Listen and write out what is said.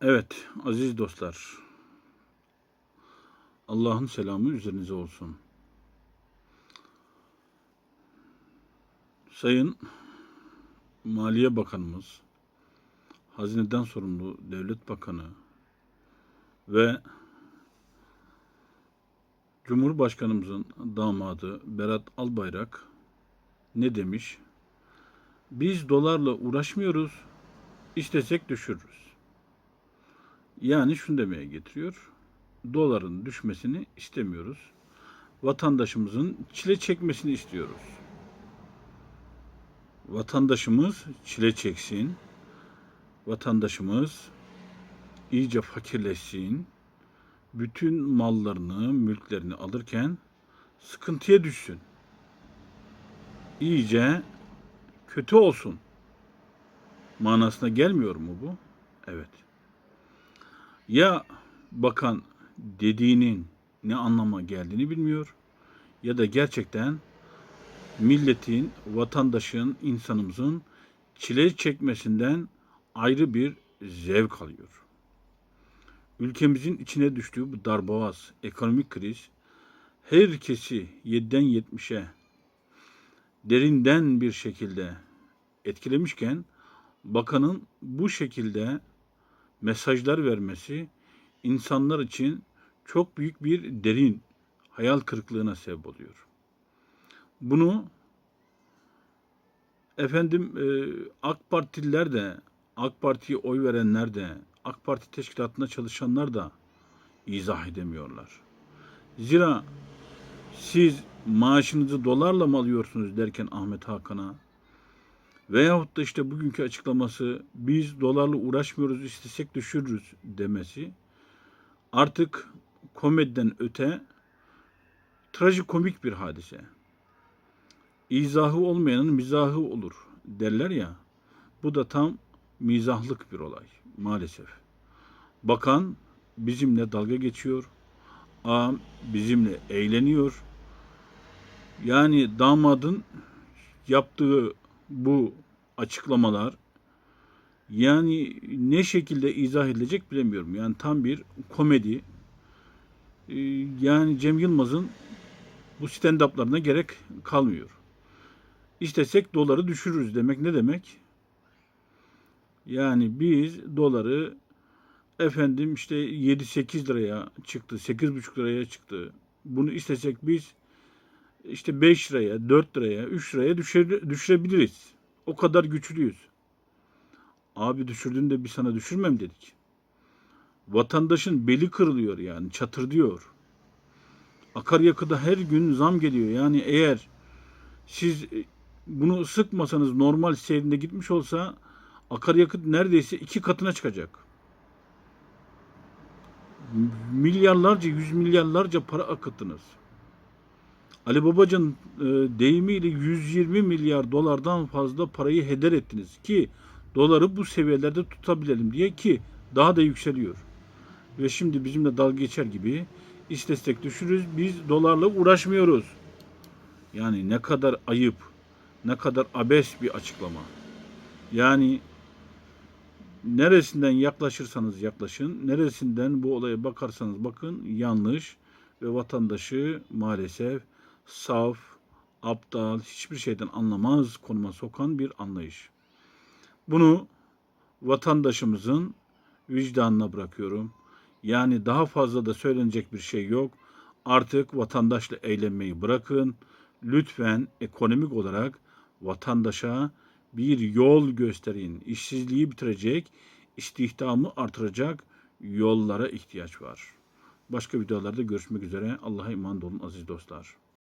Evet, aziz dostlar. Allah'ın selamı üzerinize olsun. Sayın Maliye Bakanımız, Hazineden sorumlu Devlet Bakanı ve Cumhurbaşkanımızın damadı Berat Albayrak ne demiş? Biz dolarla uğraşmıyoruz, istesek düşürürüz. Yani şunu demeye getiriyor. Doların düşmesini istemiyoruz. Vatandaşımızın çile çekmesini istiyoruz. Vatandaşımız çile çeksin. Vatandaşımız iyice fakirleşsin. Bütün mallarını, mülklerini alırken sıkıntıya düşsün. İyice kötü olsun. Manasına gelmiyor mu bu? Evet ya bakan dediğinin ne anlama geldiğini bilmiyor ya da gerçekten milletin, vatandaşın, insanımızın çile çekmesinden ayrı bir zevk alıyor. Ülkemizin içine düştüğü bu darboğaz, ekonomik kriz herkesi 7'den 70'e derinden bir şekilde etkilemişken bakanın bu şekilde mesajlar vermesi insanlar için çok büyük bir derin hayal kırıklığına sebep oluyor. Bunu efendim e, AK Partililer de, AK Parti'ye oy verenler de, AK Parti teşkilatında çalışanlar da izah edemiyorlar. Zira siz maaşınızı dolarla mı alıyorsunuz derken Ahmet Hakan'a Veyahut da işte bugünkü açıklaması biz dolarla uğraşmıyoruz istesek düşürürüz demesi artık komediden öte trajikomik bir hadise. İzahı olmayanın mizahı olur derler ya. Bu da tam mizahlık bir olay maalesef. Bakan bizimle dalga geçiyor. Ağam bizimle eğleniyor. Yani damadın yaptığı bu açıklamalar yani ne şekilde izah edilecek bilemiyorum. Yani tam bir komedi. Ee, yani Cem Yılmaz'ın bu stand-up'larına gerek kalmıyor. İstesek doları düşürürüz demek ne demek? Yani biz doları efendim işte 7-8 liraya çıktı, 8,5 liraya çıktı. Bunu istesek biz işte 5 liraya, 4 liraya, 3 liraya düşür, düşürebiliriz. O kadar güçlüyüz. Abi düşürdün de bir sana düşürmem dedik. Vatandaşın beli kırılıyor yani çatır diyor. Akaryakıda her gün zam geliyor. Yani eğer siz e, bunu sıkmasanız normal seyrinde gitmiş olsa akaryakıt neredeyse iki katına çıkacak. Milyarlarca, yüz milyarlarca para akıttınız. Ali Babacan e, deyimiyle 120 milyar dolardan fazla parayı heder ettiniz ki doları bu seviyelerde tutabilelim diye ki daha da yükseliyor. Ve şimdi bizimle dalga geçer gibi istesek düşürürüz biz dolarla uğraşmıyoruz. Yani ne kadar ayıp, ne kadar abes bir açıklama. Yani neresinden yaklaşırsanız yaklaşın, neresinden bu olaya bakarsanız bakın yanlış ve vatandaşı maalesef saf, aptal, hiçbir şeyden anlamaz konuma sokan bir anlayış. Bunu vatandaşımızın vicdanına bırakıyorum. Yani daha fazla da söylenecek bir şey yok. Artık vatandaşla eğlenmeyi bırakın. Lütfen ekonomik olarak vatandaşa bir yol gösterin. İşsizliği bitirecek, istihdamı artıracak yollara ihtiyaç var. Başka videolarda görüşmek üzere. Allah'a emanet olun aziz dostlar.